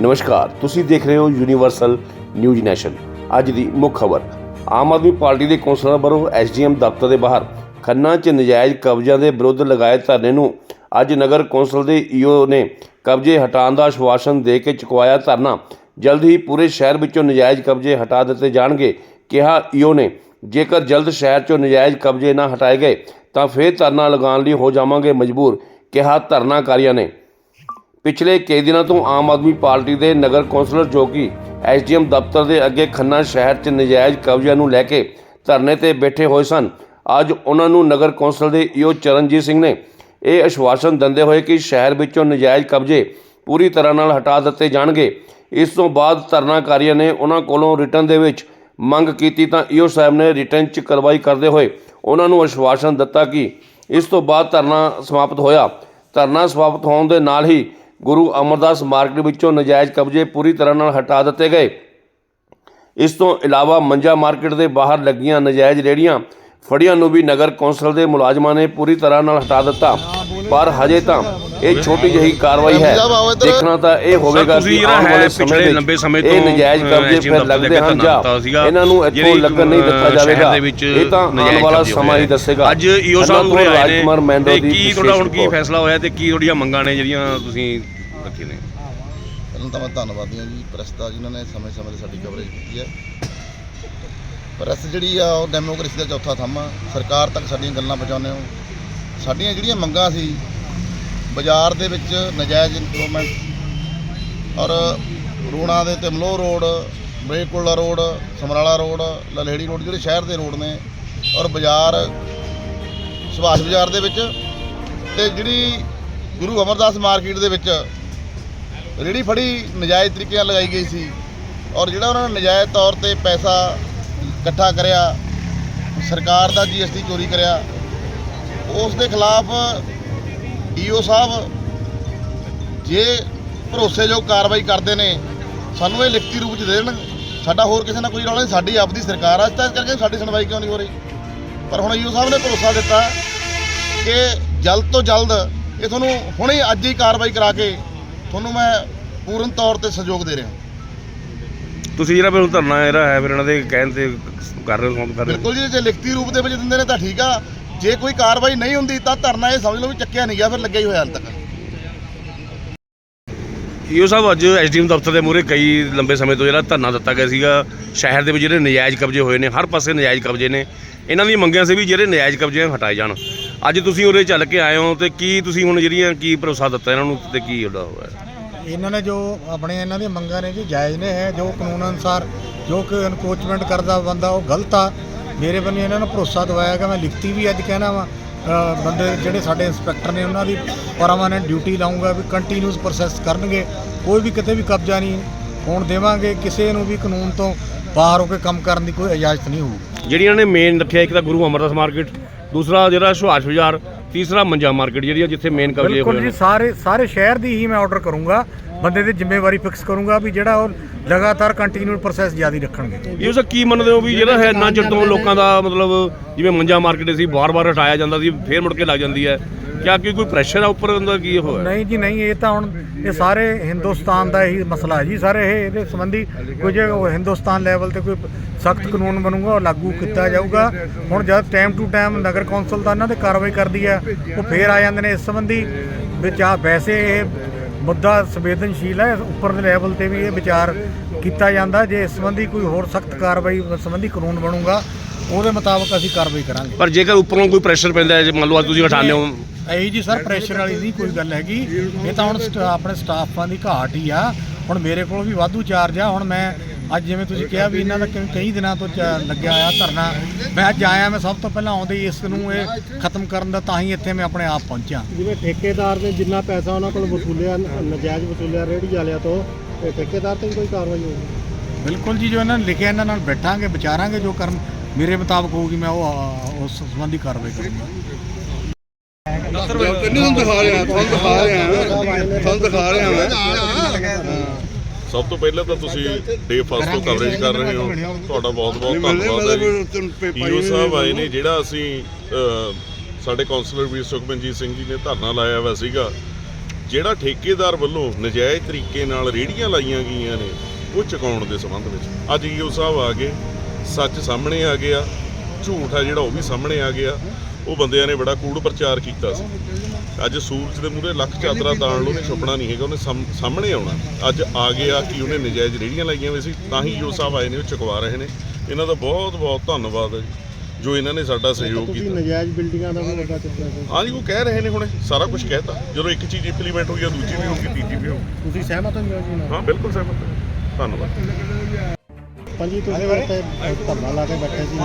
ਨਮਸਕਾਰ, ਤੁਸੀਂ ਦੇਖ ਰਹੇ ਹੋ ਯੂਨੀਵਰਸਲ ਨਿਊਜ਼ ਨੈਸ਼ਨ ਅੱਜ ਦੀ ਮੁੱਖ ਖਬਰ, ਆਮ ਆਦਮੀ ਪਾਰਟੀ ਦੇ ਕੌਂਸਲਰ ਵੱਲੋਂ ਐਸਡੀਐਮ ਦਫ਼ਤਰ ਦੇ ਬਾਹਰ ਖੰਨਾ 'ਚ ਨਜਾਇਜ਼ ਕਬਜ਼ਿਆਂ ਦੇ ਵਿਰੁੱਧ ਲਗਾਏ ਧਰਨੇ ਨੂੰ ਅੱਜ ਨਗਰ ਕੌਂਸਲ ਦੇ ਈਓ ਨੇ ਕਬਜ਼ੇ ਹਟਾਉਣ ਦਾ ਆਸ਼ਵਾਸਨ ਦੇ ਕੇ ਚੁਕਵਾਇਆ ਧਰਨਾ। ਜਲਦ ਹੀ ਪੂਰੇ ਸ਼ਹਿਰ ਵਿੱਚੋਂ ਨਜਾਇਜ਼ ਕਬਜ਼ੇ ਹਟਾ ਦਿੱਤੇ ਜਾਣਗੇ, ਕਿਹਾ ਈਓ ਨੇ। ਜੇਕਰ ਜਲਦ ਸ਼ਹਿਰ 'ਚੋਂ ਨਜਾਇਜ਼ ਕਬਜ਼ੇ ਨਾ ਹਟਾਏ ਗਏ, ਤਾਂ ਫੇਰ ਧਰਨਾ ਲਗਾਉਣ ਲਈ ਹੋ ਜਾਵਾਂਗੇ ਮਜਬੂਰ, ਕਿਹਾ ਧਰਨਾਕਾਰੀਆਂ ਨੇ। ਪਿਛਲੇ ਕਈ ਦਿਨਾਂ ਤੋਂ ਆਮ ਆਦਮੀ ਪਾਰਟੀ ਦੇ ਨਗਰ ਕੌਂਸਲਰ ਜੋ ਕਿ ਐਸਡੀਐਮ ਦਫ਼ਤਰ ਦੇ ਅੱਗੇ ਖੰਨਾ ਸ਼ਹਿਰ 'ਚ ਨਜਾਇਜ਼ ਕਬਜ਼ਿਆਂ ਨੂੰ ਲੈ ਕੇ ਧਰਨੇ ਤੇ ਬੈਠੇ ਹੋਏ ਸਨ, ਅੱਜ ਉਹਨਾਂ ਨੂੰ ਨਗਰ ਕੌਂਸਲ ਦੇ ਈਓ ਚਰਨਜੀਤ ਸਿੰਘ ਨੇ ਇਹ ਅਸ਼ਵਾਸਨ ਦਿੰਦੇ ਹੋਏ ਕਿ ਸ਼ਹਿਰ ਵਿੱਚੋਂ ਨਜਾਇਜ਼ ਕਬਜ਼ੇ ਪੂਰੀ ਤਰ੍ਹਾਂ ਨਾਲ ਹਟਾ ਦਿੱਤੇ ਜਾਣਗੇ। ਇਸ ਤੋਂ ਬਾਅਦ ਧਰਨਾਕਾਰੀਆਂ ਨੇ ਉਹਨਾਂ ਕੋਲੋਂ ਰਿਟਰਨ ਦੇ ਵਿੱਚ ਮੰਗ ਕੀਤੀ ਤਾਂ ਈਓ ਸਾਹਿਬ ਨੇ ਰਿਟਰਨ 'ਚ ਕਾਰਵਾਈ ਕਰਦੇ ਹੋਏ ਉਹਨਾਂ ਨੂੰ ਅਸ਼ਵਾਸਨ ਦਿੱਤਾ ਕਿ ਇਸ ਤੋਂ ਬਾਅਦ ਧਰਨਾ ਸਮਾਪਤ ਹੋਇਆ। ਧਰਨਾ ਸਮਾਪਤ ਹੋਣ ਦੇ ਨਾਲ ਹੀ ਗੁਰੂ ਅਮਰਦਾਸ ਮਾਰਕੀਟ ਵਿੱਚੋਂ ਨਜਾਇਜ਼ ਕਬਜ਼ੇ ਪੂਰੀ ਤਰ੍ਹਾਂ ਨਾਲ ਹਟਾ ਦਿੱਤੇ ਗਏ ਇਸ ਤੋਂ ਇਲਾਵਾ ਮੰਜਾ ਮਾਰਕੀਟ ਦੇ ਬਾਹਰ ਲੱਗੀਆਂ ਨਜਾਇਜ਼ ਰੇੜੀਆਂ ਫੜੀਆਂ ਨੂੰ ਵੀ ਨਗਰ ਕੌਂਸਲ ਦੇ ਮੁਲਾਜ਼ਮਾਂ ਨੇ ਪੂਰੀ ਤਰ੍ਹਾਂ ਨਾਲ ਹਟਾ ਦਿੱਤਾ ਪਰ ਹਜੇ ਤਾਂ ਇਹ ਛੋਟੀ ਜਿਹੀ ਕਾਰਵਾਈ ਹੈ ਦੇਖਣਾ ਤਾਂ ਇਹ ਹੋਵੇਗਾ ਕਿ ਆਉਣ ਵਾਲੇ ਸਮੇਂ ਲੰਬੇ ਸਮੇਂ ਇਹ ਤੋਂ, ਨਜਾਇਜ਼ ਕਬਜ਼ੇ ਫਿਰ ਲੱਗਦੇ ਦੇ ਹਨ ਜਾਂ। ਇਹਨਾਂ ਨੂੰ ਇੱਥੋਂ ਲੱਗਣ ਨਹੀਂ ਦਿੱਤਾ ਜਾਵੇਗਾ ਦੇ ਇਹ ਤਾਂ ਆਉਣ ਨਜਾਇਜ਼ ਵਾਲਾ ਸਮਾਂ ਹੀ। ਦੱਸੇਗਾ ਅੱਜ ਈਓ ਸਾਹਿਬ ਉਰੇ ਆਏ ਨੇ ਦੀ ਕੀ ਤੁਹਾਡਾ ਹੁਣ ਕੀ। ਫੈਸਲਾ ਹੋਇਆ ਤੇ ਕੀ ਤੁਹਾਡੀਆਂ ਮੰਗਾਂ ਨੇ ਜਿਹੜੀਆਂ ਤੁਸੀਂ ਰੱਖੇ ਨੇ। ਪਹਿਲਾਂ ਤਾਂ ਮੈਂ ਧੰਨਵਾਦੀ ਹਾਂ ਜੀ ਪ੍ਰੈਸ ਦਾ ਜਿਨ੍ਹਾਂ ਨੇ ਸਮੇਂ-ਸਮੇਂ ਤੇ ਸਾਡੀ ਕਵਰੇਜ ਕੀਤੀ ਹੈ। ਪ੍ਰੈਸ ਜਿਹੜੀ ਆ, ਉਹ ਡੈਮੋਕ੍ਰੇਸੀ ਦਾ ਚੌਥਾ ਥੰਮ ਆ। ਸਰਕਾਰ ਤੱਕ ਸਾਡੀਆਂ ਗੱਲਾਂ ਪਹੁੰਚਾਉਂਦੇ ਹੋ। ਸਾਡੀਆਂ ਜਿਹੜੀਆਂ ਮੰਗਾਂ ਸੀ, ਬਾਜ਼ਾਰ ਦੇ ਵਿੱਚ ਨਜਾਇਜ਼ ਇਨਵੈਸਟਮੈਂਟ ਔਰ ਰੋਣਾ ਦੇ ਤੇ Maloh road, ਬ੍ਰੇਕੁਲਾ road, Samrala road, Lalheri road ਜਿਹੜੇ ਸ਼ਹਿਰ ਦੇ ਰੋਡ ਨੇ ਔਰ ਬਾਜ਼ਾਰ, ਸੁਭਾਸ਼ ਬਾਜ਼ਾਰ ਦੇ ਵਿੱਚ ਤੇ ਜਿਹੜੀ ਗੁਰੂ ਅਮਰਦਾਸ ਮਾਰਕੀਟ ਦੇ ਵਿੱਚ ਰੇੜੀ ਫੜੀ ਨਜਾਇਜ਼ ਤਰੀਕੇ ਨਾਲ ਲਗਾਈ ਗਈ ਸੀ ਔਰ ਜਿਹੜਾ ਉਹਨਾਂ ਨੇ ਨਜਾਇਜ਼ ਤੌਰ ਤੇ ਪੈਸਾ ਇਕੱਠਾ ਕਰਿਆ, ਸਰਕਾਰ ਦਾ ਜੀਐਸਟੀ ਚੋਰੀ ਕਰਿਆ, ਉਸ ਦੇ ਖਿਲਾਫ ਈਓ ਸਾਹਿਬ ਜੇ ਭਰੋਸੇਯੋਗ ਕਾਰਵਾਈ ਕਰਦੇ ਨੇ, ਸਾਨੂੰ ਇਹ ਲਿਖਤੀ ਰੂਪ 'ਚ ਦੇ ਦੇਣ। ਸਾਡਾ ਹੋਰ ਕਿਸੇ ਨਾਲ ਕੋਈ ਰੌਲਾ ਨਹੀਂ, ਸਾਡੀ ਆਪਦੀ ਸਰਕਾਰ ਆ ਤਾਂ ਕਰਕੇ ਸਾਡੀ ਸੁਣਵਾਈ ਕਿਉਂ ਨਹੀਂ ਹੋ ਰਹੀ? ਪਰ ਹੁਣ ਈਓ ਸਾਹਿਬ ਨੇ ਭਰੋਸਾ ਦਿੱਤਾ ਕਿ ਜਲਦ ਤੋਂ ਜਲਦ ਇਹ ਤੁਹਾਨੂੰ ਹੁਣੇ ਅੱਜ ਹੀ ਕਾਰਵਾਈ ਕਰਾ ਕੇ ਤੁਹਾਨੂੰ ਮੈਂ ਪੂਰਨ ਤੌਰ ਤੇ ਸਹਿਯੋਗ ਦੇ ਰਿਹਾ ਤੁਸੀਂ ਜਿਹੜਾ ਮੈਨੂੰ ਧਰਨਾ ਜਿਹੜਾ ਹੈ ਫਿਰ ਇਹਨਾਂ ਦੇ ਕਹਿਣ ਤੇ ਕਰ ਰਹੇ ਹੋ ਕਰ ਰਹੇ ਹੋ? ਬਿਲਕੁਲ ਜੀ ਜੇ ਲਿਖਤੀ ਰੂਪ ਦੇ ਵਿੱਚ ਦਿੰਦੇ ਨੇ ਤਾਂ ਠੀਕ ਆ। ਜੇ ਕੋਈ ਕਾਰਵਾਈ ਨਹੀਂ ਹੁੰਦੀ ਤਾਂ ਧਰਨਾ ਇਹ ਸਮਝ ਲਓ ਵੀ ਚੱਕਿਆ ਨਹੀਂ ਗਿਆ ਫਿਰ ਲੱਗਿਆ ਹੀ ਹੋਇਆ ਹਾਲ ਤੱਕ। ਈਓ ਸਾਹਿਬ ਅੱਜ ਐਸਡੀਐਮ ਦਫ਼ਤਰ ਦੇ ਮੂਹਰੇ ਕਈ ਲੰਬੇ ਸਮੇਂ ਤੋਂ ਜਿਹੜਾ ਧਰਨਾ ਦਿੱਤਾ ਗਿਆ ਸੀਗਾ ਸ਼ਹਿਰ ਦੇ ਵਿੱਚ ਜਿਹੜੇ ਨਜਾਇਜ਼ ਕਬਜ਼ੇ ਹੋਏ ਨੇ ਹਰ ਪਾਸੇ ਨਜਾਇਜ਼ ਕਬਜ਼ੇ ਨੇ। ਇਹਨਾਂ ਦੀਆਂ ਮੰਗਾਂ ਸੀ ਵੀ ਜਿਹੜੇ ਨਜਾਇਜ਼ ਕਬਜ਼ੇ ਹਟਾਏ ਜਾਣ। ਅੱਜ ਤੁਸੀਂ ਉਰੇ ਚੱਲ ਕੇ ਆਏ ਹੋ ਤੇ ਕੀ ਤੁਸੀਂ ਹੁਣ ਜਿਹੜੀਆਂ ਕੀ ਭਰੋਸਾ ਦਿੱਤਾ ਇਹਨਾਂ ਨੂੰ ਤੇ ਕੀ ਉਹਦਾ ਹੋਇਆ? ਇਹਨਾਂ ਨੇ ਜੋ ਆਪਣੇ ਇਹਨਾਂ ਦੀਆਂ ਮੰਗਾਂ ਨੇ ਜੀ ਜਾਇਜ਼ ਨੇ ਹੈ ਜੋ ਕਾਨੂੰਨ ਅਨੁਸਾਰ ਜੋ ਕਿ ਅਨਕੋਚਮੈਂਟ ਕਰਦਾ ਬੰਦਾ ਉਹ ਗਲਤ ਆ। ਮੇਰੇ ਬੰਨੇ ਇਹਨਾਂ ਨੂੰ ਭਰੋਸਾ ਦਵਾਇਆ ਕਿ ਮੈਂ ਲਿਖਤੀ ਵੀ ਅੱਜ ਕਹਿਣਾ ਵਾ ਬੰਦੇ ਜਿਹੜੇ ਸਾਡੇ ਇੰਸਪੈਕਟਰ ਨੇ ਉਹਨਾਂ ਦੀ ਪਰਮਾਨੈਂਟ ਡਿਊਟੀ ਲਾਉਂਗਾ ਵੀ ਕੰਟੀਨਿਊਸ ਪ੍ਰੋਸੈਸ ਕਰਨਗੇ। ਕੋਈ ਵੀ ਕਿਤੇ ਵੀ ਕਬਜ਼ਾ ਨਹੀਂ ਹੋਣ ਦੇਵਾਂਗੇ। ਕਿਸੇ ਨੂੰ ਵੀ ਕਾਨੂੰਨ ਤੋਂ ਬਾਹਰ ਹੋ ਕੇ ਕੰਮ ਕਰਨ ਦੀ ਕੋਈ ਇਜਾਜ਼ਤ ਨਹੀਂ ਹੋਊਗੀ। ਜਿਹੜੀਆਂ ਨੇ ਮੇਨ ਰੱਖਿਆ ਇੱਕ ਤਾਂ ਗੁਰੂ ਅਮਰਦਾਸ ਮਾਰਕੀਟ ਦੂਸਰਾ ਜਿਹੜਾ ਸੁਹਾਸ਼ ਬਾਜ਼ਾਰ ਤੀਸਰਾ ਮੰਜਾ ਮਾਰਕੀਟ ਜਿਹੜੀ ਆ ਜਿੱਥੇ ਮੇਨ ਕਬਜ਼ੇ ਹੋਏ ਬਿਲਕੁਲ ਨੇ। ਜੀ ਸਾਰੇ ਸਾਰੇ ਸ਼ਹਿਰ ਦੀ ਹੀ ਮੈਂ ਆਰਡਰ ਕਰੂੰਗਾ। ਬੰਦੇ ਦੀ ਜ਼ਿੰਮੇਵਾਰੀ ਫਿਕਸ ਕਰੂੰਗਾ ਵੀ ਜਿਹੜਾ ਉਹ ਲਗਾਤਾਰ ਕੰਟੀਨਿਊ ਪ੍ਰੋਸੈਸ ਜਾਰੀ ਰੱਖਣਗੇ। ਇਹ ਉਸ ਕੀ ਮੰਨਦੇ ਹੋ ਵੀ ਜਿਹੜਾ ਹੈ ਇੰਨਾ ਚਿਰ ਤੋਂ ਲੋਕਾਂ ਦਾ ਮਤਲਬ ਜਿਵੇਂ ਮੰਜਾ ਮਾਰਕੀਟ ਸੀ ਬਾਰ-ਬਾਰ ਹਟਾਇਆ ਜਾਂਦਾ ਸੀ ਫੇਰ ਮੁੜ ਕੇ ਲੱਗ ਜਾਂਦੀ ਹੈ। ਕਿਆ ਕੀ ਕੋਈ ਪ੍ਰੈਸ਼ਰ ਆ ਉੱਪਰ ਹੁੰਦਾ ਕੀ ਹੋਇਆ ਨਹੀਂ ਜੀ ਨਹੀਂ ਇਹ ਤਾਂ ਹੁਣ ਇਹ ਸਾਰੇ ਹਿੰਦੁਸਤਾਨ ਦਾ ਹੀ ਮਸਲਾ ਹੈ ਜੀ। ਸਾਰੇ ਇਹ ਇਹਦੇ ਸੰਬੰਧੀ ਉਹ ਹਿੰਦੁਸਤਾਨ ਲੈਵਲ ਤੇ ਕੋਈ ਸਖਤ ਕਾਨੂੰਨ ਬਣੂਗਾ ਉਹ ਲਾਗੂ ਕੀਤਾ ਜਾਊਗਾ। ਹੁਣ ਜਦ ਟਾਈਮ ਟੂ ਟਾਈਮ ਨਗਰ ਕੌਂਸਲ ਦਾ ਇਹਨਾਂ ਤੇ ਕਾਰਵਾਈ ਕਰਦੀ ਹੈ ਉਹ ਫੇਰ ਆ ਜਾਂਦੇ ਨੇ। ਇਸ ਸੰਬੰਧੀ ਵਿੱਚ ਆ ਵੈਸੇ ਇਹ ਮੁੱਦਾ ਸੰਵੇਦਨਸ਼ੀਲ ਹੈ ਉੱਪਰ ਦੇ ਲੈਵਲ ਤੇ ਵੀ ਇਹ ਵਿਚਾਰ ਕੀਤਾ ਜਾਂਦਾ ਜੇ ਇਸ ਸੰਬੰਧੀ ਕੋਈ ਹੋਰ ਸਖਤ ਕਾਰਵਾਈ ਸੰਬੰਧੀ ਕਾਨੂੰਨ ਬਣੂਗਾ ਉਹਦੇ ਮੁਤਾਬਕ ਅਸੀਂ ਕਾਰਵਾਈ ਕਰਾਂਗੇ। ਪਰ ਜੇਕਰ ਉੱਪਰੋਂ ਕੋਈ ਪ੍ਰੈਸ਼ਰ ਪੈਂਦਾ ਹੈ ਜੇ ਮੰਨ ਲਓ ਅੱਜ ਤੁਸੀਂ ਹਟਾਉਂਦੇ ਹੋ। ਇਹੀ ਜੀ ਸਰ ਪ੍ਰੈਸ਼ਰ ਵਾਲੀ ਨਹੀਂ ਕੋਈ ਗੱਲ ਹੈਗੀ। ਇਹ ਤਾਂ ਹੁਣ ਆਪਣੇ ਸਟਾਫਾਂ ਦੀ ਘਾਟ ਹੀ ਆ। ਹੁਣ ਮੇਰੇ ਕੋਲ ਵੀ ਵਾਧੂ ਚਾਰਜ ਆ। ਹੁਣ ਮੈਂ ਅੱਜ ਜਿਵੇਂ ਤੁਸੀਂ ਕਿਹਾ ਵੀ ਇਹਨਾਂ ਦਾ ਕਈ- ਕਈ ਦਿਨਾਂ ਤੋਂ ਚ- ਲੱਗਿਆ ਆ ਧਰਨਾ। ਮੈਂ ਅੱਜ ਆਇਆ ਮੈਂ ਸਭ ਤੋਂ ਪਹਿਲਾਂ ਆਉਂਦੇ ਹੀ ਇਸ ਨੂੰ ਇਹ ਖਤਮ ਕਰਨ ਦਾ ਤਾਂ ਹੀ ਇੱਥੇ ਮੈਂ ਆਪਣੇ ਆਪ ਪਹੁੰਚਿਆ। ਜਿਵੇਂ ਠੇਕੇਦਾਰ ਨੇ ਜਿੰਨਾ ਪੈਸਾ ਉਹਨਾਂ ਕੋਲ ਵਸੂਲਿਆ ਨਜਾਇਜ਼ ਵਸੂਲਿਆ ਰੇਹੜੀ ਵਾਲਿਆਂ ਤੋਂ ਤੇ ਠੇਕੇਦਾਰ ਤੇ ਵੀ ਕੋਈ ਕਾਰਵਾਈ ਹੋਊਗੀ? ਬਿਲਕੁਲ ਜੀ ਜੋ ਇਹਨਾਂ ਨੇ ਲਿਖਿਆ ਇਹਨਾਂ ਨਾਲ ਬੈਠਾਂਗੇ ਵਿਚਾਰਾਂਗੇ ਜੋ ਕਰਨ ਮੇਰੇ ਮੁਤਾਬਕ ਹੋਊਗੀ ਮੈਂ ਉਹ ਅ, ਉਸ ਸੰਬੰਧੀ ਕਾਰਵਾਈ ਕਰੂੰਗਾ। ਤੁਹਾਨੂੰ ਦਿਖਾ ਰਿਹਾ? ਤੁਹਾਨੂੰ ਦਿਖਾ ਰਿਹਾ ਤੁਹਾਨੂੰ ਦਿਖਾ ਰਿਹਾ ਮੈਂ। ਸਭ ਤੋਂ ਪਹਿਲਾਂ ਤਾਂ ਤੁਸੀਂ ਡੇ ਫਸਟ ਤੋਂ ਕਵਰੇਜ ਕਰ ਰਹੇ ਹੋ। ਤੁਹਾਡਾ ਬਹੁਤ ਬਹੁਤ ਧੰਨਵਾਦ ਹੈ ਜੀ। ਈਓ ਸਾਹਿਬ ਆਏ ਨੇ ਜਿਹੜਾ ਅਸੀਂ ਸਾਡੇ ਕਾਉਂਸਲਰ ਵੀਰ ਸੁਖਮਨਜੀਤ ਸਿੰਘ ਜੀ ਨੇ ਧਰਨਾ ਲਾਇਆ ਹੋਇਆ ਸੀਗਾ। ਜਿਹੜਾ ਠੇਕੇਦਾਰ ਵੱਲੋਂ ਨਜਾਇਜ਼ ਤਰੀਕੇ ਨਾਲ ਰੇੜੀਆਂ ਲਾਈਆਂ ਗਈਆਂ ਨੇ ਉਹ ਚੁਕਾਉਣ ਦੇ ਸੰਬੰਧ ਵਿੱਚ। ਅੱਜ ਈਓ ਸਾਹਿਬ ਆ ਗਏ ਸੱਚ ਸਾਹਮਣੇ ਆ ਗਿਆ ਝੂਠ ਆ ਜਿਹੜਾ ਉਹ ਵੀ ਸਾਹਮਣੇ ਆ ਗਿਆ। ਉਹ ਬੰਦਿਆਂ ਨੇ ਬੜਾ ਕੂੜ ਪ੍ਰਚਾਰ ਕੀਤਾ ਸੀ। ਅੱਜ ਸੂਰਜ ਦੇ ਮੂਹਰੇ ਲੱਖ ਚਾਦਰਾ ਤਾਣ ਲਓ ਨੇ ਛੁਪਣਾ ਨਹੀਂ ਹੈਗਾ ਉਹਨੇ ਸਾਹਮ- ਸਾਹਮਣੇ ਆਉਣਾ। ਅੱਜ ਆ ਗਿਆ ਕਿ ਉਹਨੇ ਨਜਾਇਜ਼ ਰੇੜੀਆਂ ਲਾਈਆਂ ਹੋਈ ਸੀ ਤਾਂ ਹੀ ਈਓ ਸਾਹਿਬ ਆਏ ਨੇ ਉਹ ਚੁਕਵਾ ਰਹੇ ਨੇ। ਇਹਨਾਂ ਦਾ ਬਹੁਤ ਬਹੁਤ ਧੰਨਵਾਦ ਹੈ ਜੀ ਜੋ ਇਹਨਾਂ ਨੇ ਸਾਡਾ ਸਹਿਯੋਗ ਤੁਸੀਂ ਕੀਤਾ। ਨਜਾਇਜ਼ ਬਿਲਡਿੰਗਾਂ ਦਾ ਵੀ ਮੁੱਦਾ ਚੁੱਕਿਆ ਸੀ ਹਾਂਜੀ ਉਹ ਕਹਿ ਰਹੇ ਨੇ ਹੁਣੇ ਸਾਰਾ ਕੁਝ ਕਹਿਤਾ। ਜਦੋਂ ਇੱਕ ਚੀਜ਼ ਇੰਪਲੀਮੈਂਟ ਹੋਈ ਆ ਦੂਜੀ ਵੀ ਹੋਊਗੀ ਤੀਜੀ ਵੀ ਹੋਊਗੀ। ਤੁਸੀਂ ਸਹਿਮਤ ਹੋ ਜੀ ਨਾਲ? ਹਾਂ ਬਿਲਕੁਲ ਸਹਿਮਤ ਹਾਂ। ਧੰਨਵਾਦ। ਪੰਜੀ ਤੁਸੀਂ ਧਰਨਾ ਲਾ ਕੇ ਬੈਠੇ ਸੀ।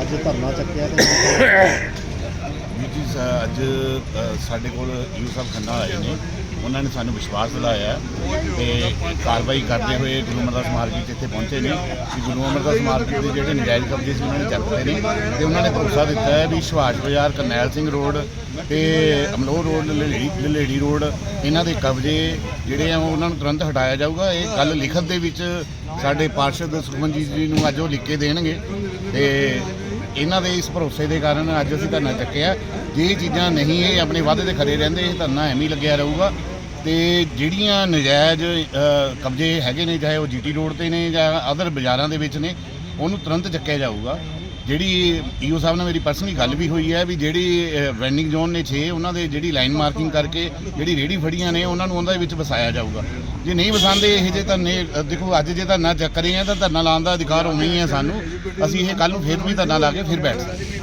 ਅੱਜ ਧਰਨਾ ਚੱਕਿਆ ਤੇ ਜੀ ਅੱਜ ਸਾਡੇ ਕੋਲ ਯੂ ਸਾਹਿਬ ਖੰਨਾ ਆਏ ਨੇ। ਉਹਨਾਂ ਨੇ ਸਾਨੂੰ ਵਿਸ਼ਵਾਸ ਦਿਲਾਇਆ ਤੇ ਕਾਰਵਾਈ ਕਰਦੇ ਹੋਏ ਗੁਰੂ ਅਮਰਦਾਸ ਮਾਰਕੀਟ 'ਚ ਇੱਥੇ ਪਹੁੰਚੇ ਨੇ। ਕਿ ਗੁਰੂ ਅਮਰਦਾਸ ਮਾਰਕੀਟ ਦੇ ਜਿਹੜੇ ਨਜਾਇਜ਼ ਕਬਜ਼ੇ ਸੀ, ਉਹਨਾਂ ਨੇ ਚੱਕ ਲਏ ਨੇ ਤੇ ਉਹਨਾਂ ਨੇ ਭਰੋਸਾ ਦਿੱਤਾ ਹੈ ਵੀ ਸੁਭਾਸ਼ ਬਾਜ਼ਾਰ, ਕਰਨੈਲ ਸਿੰਘ ਰੋਡ ਤੇ ਅਮਲੋਹ ਰੋਡ, ਲਲੇੜੀ ਲਲੇੜੀ ਰੋਡ, ਇਹਨਾਂ ਦੇ ਕਬਜ਼ੇ ਜਿਹੜੇ ਆ ਉਹਨਾਂ ਨੂੰ ਤੁਰੰਤ ਹਟਾਇਆ ਜਾਊਗਾ। ਇਹ ਕੱਲ ਲਿਖਤ ਦੇ ਵਿੱਚ ਸਾਡੇ ਪਾਰਸ਼ਦ ਸੁਖਮਨਜੀਤ ਜੀ ਨੂੰ ਅੱਜ ਉਹ ਲਿਖ ਕੇ ਦੇਣਗੇ ਤੇ ਇਹਨਾਂ ਦੇ ਇਸ ਭਰੋਸੇ ਦੇ ਕਾਰਨ ਅੱਜ ਅਸੀਂ ਧਰਨਾ ਚੱਕਿਆ। ਜੇ ਇਹ ਚੀਜ਼ਾਂ ਨਹੀਂ ਇਹ ਆਪਣੇ ਵਾਅਦੇ ਤੇ ਖੜੇ ਰਹਿੰਦੇ ਇਹ ਧਰਨਾ ਐਵੇਂ ਹੀ ਲੱਗਿਆ ਰਹੂਗਾ। ਤੇ ਜਿਹੜੀਆਂ ਨਜਾਇਜ਼ ਅ, ਕਬਜ਼ੇ ਹੈਗੇ ਨੇ ਚਾਹੇ ਉਹ ਜੀਟੀ ਰੋਡ ਤੇ ਨੇ ਜਾਂ ਅਦਰ ਬਾਜ਼ਾਰਾਂ ਦੇ ਵਿੱਚ ਨੇ ਉਹਨੂੰ ਤੁਰੰਤ ਚੱਕਿਆ ਜਾਊਗਾ। ਜਿਹੜੀ ਈਓ ਸਾਹਿਬ ਨਾਲ ਮੇਰੀ ਪਰਸਨਲੀ ਗੱਲ ਵੀ ਹੋਈ ਹੈ ਵੀ ਜਿਹੜੀ ਵੈਂਡਿੰਗ ਜ਼ੋਨ ਨੇ 6 ਉਹਨਾਂ ਦੇ ਜਿਹੜੀ ਲਾਈਨ ਮਾਰਕਿੰਗ ਕਰਕੇ ਜਿਹੜੀ ਰੇੜੀ ਫੜੀਆਂ ਨੇ ਉਹਨਾਂ ਨੂੰ ਉਹਦੇ ਵਿੱਚ ਵਸਾਇਆ ਜਾਊਗਾ। ਜੇ ਨਹੀਂ ਵਸਾਉਂਦੇ ਇਹ ਜੇ ਧਰਨੇ ਅ, ਦੇਖੋ ਅੱਜ ਜੇ ਧਰਨਾ ਚੱਕ ਰਹੇ ਆ ਤਾਂ ਧਰਨਾ ਲਾਉਣ ਦਾ ਅਧਿਕਾਰ ਉਵੇਂ ਹੀ ਹੈ ਸਾਨੂੰ। ਅਸੀਂ ਇਹ ਕੱਲ ਨੂੰ ਫਿਰ ਵੀ ਧਰਨਾ ਲਾ ਕੇ ਫਿਰ ਬੈਠ ਸਕਦੇ